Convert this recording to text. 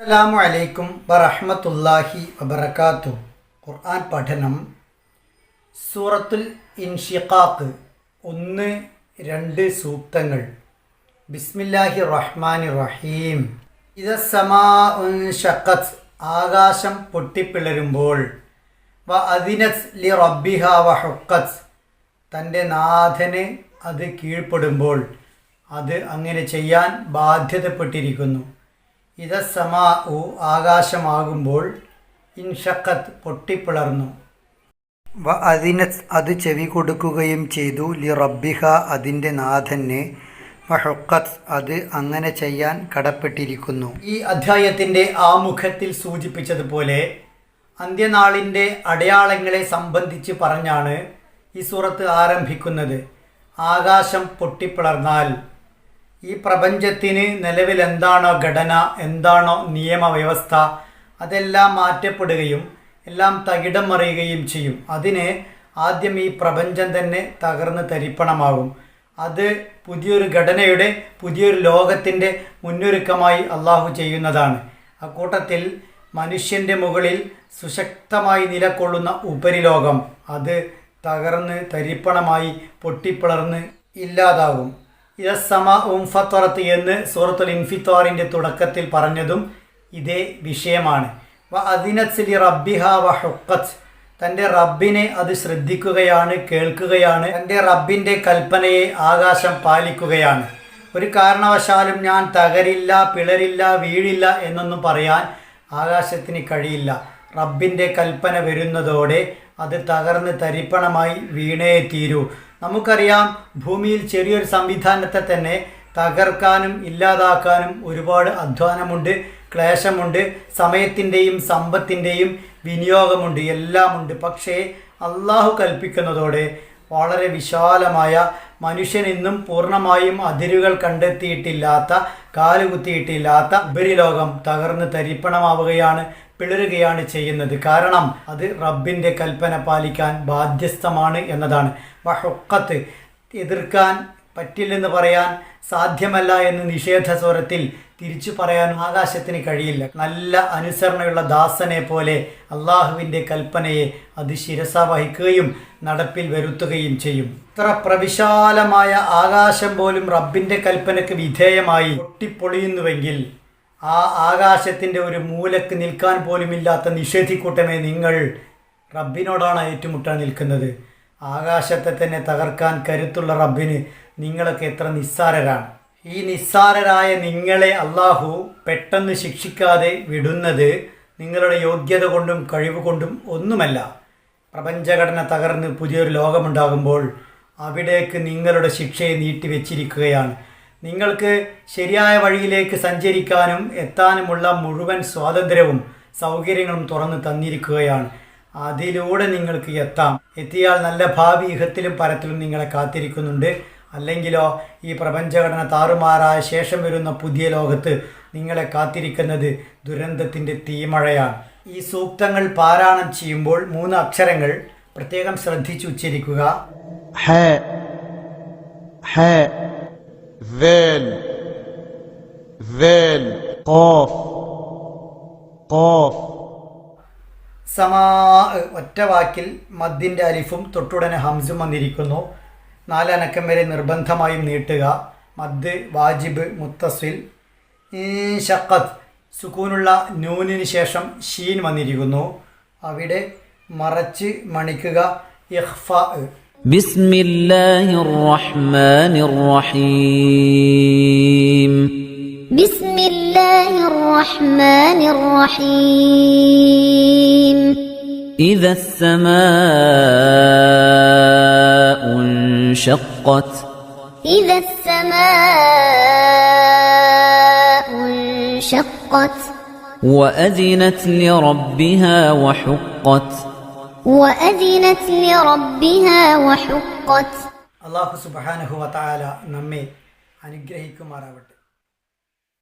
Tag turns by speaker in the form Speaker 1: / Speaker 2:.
Speaker 1: അസ്സലാമു അലൈക്കും വറഹ്മത്തുള്ളാഹി വബറകാത്തു. ഖുർആൻ പഠനം സൂറത്തുൽ ഇൻഷിഖാഖ് ഒന്ന് രണ്ട് സൂക്തങ്ങൾ. ബിസ്മില്ലാഹി റഹ്മാനി റഹീം ഇതസമാ ഷക്കത്ത് ആകാശം പൊട്ടിപ്പിളരുമ്പോൾ വ അദിനസ് ലി റബ്ബിഹ വ തന്റെ നാഥന് അത് കീഴ്പ്പെടുമ്പോൾ അത് അങ്ങനെ ചെയ്യാൻ ബാധ്യതപ്പെട്ടിരിക്കുന്നു. ഇതസമാ ഉ ആകാശമാകുമ്പോൾ ഇൻഷക്കത്ത് പൊട്ടിപ്പിളർന്നു. വ അതിനസ് അത് ചെവി കൊടുക്കുകയും ചെയ്തു. ലി റബ്ബിഹ അതിന്റെ നാഥന്. വഹുക്കത്ത് അത് അങ്ങനെ ചെയ്യാൻ കടപ്പെട്ടിരിക്കുന്നു. ഈ അധ്യായത്തിന്റെ ആമുഖത്തിൽ സൂചിപ്പിച്ചതുപോലെ അന്ത്യനാളിന്റെ അടയാളങ്ങളെ സംബന്ധിച്ച് പറഞ്ഞാണ് ഈ സൂറത്ത് ആരംഭിക്കുന്നത്. ആകാശം പൊട്ടിപ്പിളർന്നാൽ ഈ പ്രപഞ്ചത്തിന് നിലവിൽ എന്താണോ ഘടന എന്താണോ നിയമവ്യവസ്ഥ അതെല്ലാം മാറ്റപ്പെടുകയും എല്ലാം തകിടം മറിയുകയും ചെയ്യും. അതിന് ആദ്യം ഈ പ്രപഞ്ചം തന്നെ തകർന്ന് തരിപ്പണമാകും. അത് പുതിയൊരു ഘടനയുടെ പുതിയൊരു ലോകത്തിന്റെ മുന്നൊരുക്കമായി അള്ളാഹു ചെയ്യുന്നതാണ്. അക്കൂട്ടത്തിൽ മനുഷ്യന്റെ മുകളിൽ സുശക്തമായി നിലകൊള്ളുന്ന ഉപരിലോകം അത് തകർന്ന് തരിപ്പണമായി പൊട്ടിപ്പിളർന്ന് ഇല്ലാതാകും. ഇതസമ ഉംഫത്വറത്ത് എന്ന് സൂറത്തുൽ ഇൻഫിത്തോറിന്റെ തുടക്കത്തിൽ പറഞ്ഞതും ഇതേ വിഷയമാണ്. വ റബ്ബിഹ വ തന്റെ റബ്ബിനെ അത് ശ്രദ്ധിക്കുകയാണ് കേൾക്കുകയാണ്. തന്റെ റബ്ബിന്റെ കൽപ്പനയെ ആകാശം പാലിക്കുകയാണ്. ഒരു കാരണവശാലും ഞാൻ തകരില്ല പിളരില്ല വീഴില്ല എന്നൊന്നും പറയാൻ ആകാശത്തിന് കഴിയില്ല. റബ്ബിന്റെ കൽപ്പന വരുന്നതോടെ അത് തകർന്ന് തരിപ്പണമായി വീണേ തീരൂ. നമുക്കറിയാം ഭൂമിയിൽ ചെറിയൊരു സംവിധാനത്തെ തന്നെ തകർക്കാനും ഇല്ലാതാക്കാനും ഒരുപാട് അധ്വാനമുണ്ട് ക്ലേശമുണ്ട് സമയത്തിന്റെയും സമ്പത്തിന്റെയും വിനിയോഗമുണ്ട് എല്ലാമുണ്ട്. പക്ഷേ അള്ളാഹു കൽപ്പിക്കുന്നതോടെ വളരെ വിശാലമായ മനുഷ്യൻ ഇന്നും പൂർണമായും അതിരുകൾ കണ്ടെത്തിയിട്ടില്ലാത്ത കാലുകുത്തിയിട്ടില്ലാത്ത ഉപരിലോകം തകർന്ന് തരിപ്പണമാവുകയാണ് പിളരുകയാണ് ചെയ്യുന്നത്. കാരണം അത് റബ്ബിന്റെ കൽപ്പന പാലിക്കാൻ ബാധ്യസ്ഥമാണ് എന്നതാണ്. വഹുക്കത്ത് എതിർക്കാൻ പറ്റില്ലെന്ന് പറയാൻ സാധ്യമല്ല എന്ന് നിഷേധ സ്വരത്തിൽ തിരിച്ചു പറയാൻ ആകാശത്തിന് കഴിയില്ല. നല്ല അനുസരണയുള്ള ദാസനെ പോലെ അള്ളാഹുവിന്റെ കൽപ്പനയെ അത് ശിരസ വഹിക്കുകയും നടപ്പിൽ വരുത്തുകയും ചെയ്യും. ഇത്ര പ്രവിശാലമായ ആകാശം പോലും റബ്ബിന്റെ കൽപ്പനയ്ക്ക് വിധേയമായി പൊട്ടിപ്പൊളിയുന്നുവെങ്കിൽ ആ ആകാശത്തിന്റെ ഒരു മൂലക്ക് നിൽക്കാൻ പോലുമില്ലാത്ത നിഷേധിക്കൂട്ടമേ നിങ്ങൾ റബ്ബിനോടാണ് ഏറ്റുമുട്ടാൻ നിൽക്കുന്നത്. ആകാശത്തെ തന്നെ തകർക്കാൻ കരുത്തുള്ള റബ്ബിന് നിങ്ങളൊക്കെ എത്ര നിസ്സാരരാണ്. ഈ നിസ്സാരരായ നിങ്ങളെ അള്ളാഹു പെട്ടെന്ന് ശിക്ഷിക്കാതെ വിടുന്നത് നിങ്ങളുടെ യോഗ്യത കൊണ്ടും കഴിവ് കൊണ്ടും ഒന്നുമല്ല. പ്രപഞ്ചഘടന തകർന്ന് പുതിയൊരു ലോകമുണ്ടാകുമ്പോൾ അവിടേക്ക് നിങ്ങളുടെ ശിക്ഷയെ നീട്ടിവെച്ചിരിക്കുകയാണ്. നിങ്ങൾക്ക് ശരിയായ വഴിയിലേക്ക് സഞ്ചരിക്കാനും എത്താനുമുള്ള മുഴുവൻ സ്വാതന്ത്ര്യവും സൗകര്യങ്ങളും തുറന്നു തന്നിരിക്കുകയാണ്. അതിലൂടെ നിങ്ങൾക്ക് എത്താം. എത്തിയാൽ നല്ല ഭാവി ഇഹത്തിലും പരത്തിലും നിങ്ങളെ കാത്തിരിക്കുന്നുണ്ട്. അല്ലെങ്കിലോ ഈ പ്രപഞ്ചഘടന താറുമാറായ ശേഷം വരുന്ന പുതിയ ലോകത്ത് നിങ്ങളെ കാത്തിരിക്കുന്നത് ദുരന്തത്തിന്റെ തീമഴയാണ്. ഈ സൂക്തങ്ങൾ പാരായണം ചെയ്യുമ്പോൾ മൂന്ന് അക്ഷരങ്ങൾ പ്രത്യേകം ശ്രദ്ധിച്ചുച്ചരിക്കുക
Speaker 2: ഹേ ഹേ ذال ذال قاف قاف
Speaker 1: സമാ ഒറ്റ വാക്കിൽ മദ്ദിൻ്റെ അലിഫും തൊട്ടുടനെ ഹംസും വന്നിരിക്കുന്നു നാലനക്കം വരെ നിർബന്ധമായും നീട്ടുക മദ് വാജിബ് മുത്തസിൽ ഷക്കത്ത് സുക്കൂനുള്ള നൂനിന് ശേഷം ഷീൻ വന്നിരിക്കുന്നു അവിടെ മറച്ച് മണിക്കുക ഇഹ്ഫ
Speaker 3: بسم الله الرحمن الرحيم
Speaker 4: بسم الله الرحمن الرحيم
Speaker 3: إذا السماء انشقت
Speaker 4: إذا السماء انشقت
Speaker 3: وأذنت لربها وحقت
Speaker 4: وأذنت لربها وحقت
Speaker 1: അള്ളാഹു സുബാനഹു വത്താല നമ്മെ അനുഗ്രഹിക്കുമാറാവട്ടെ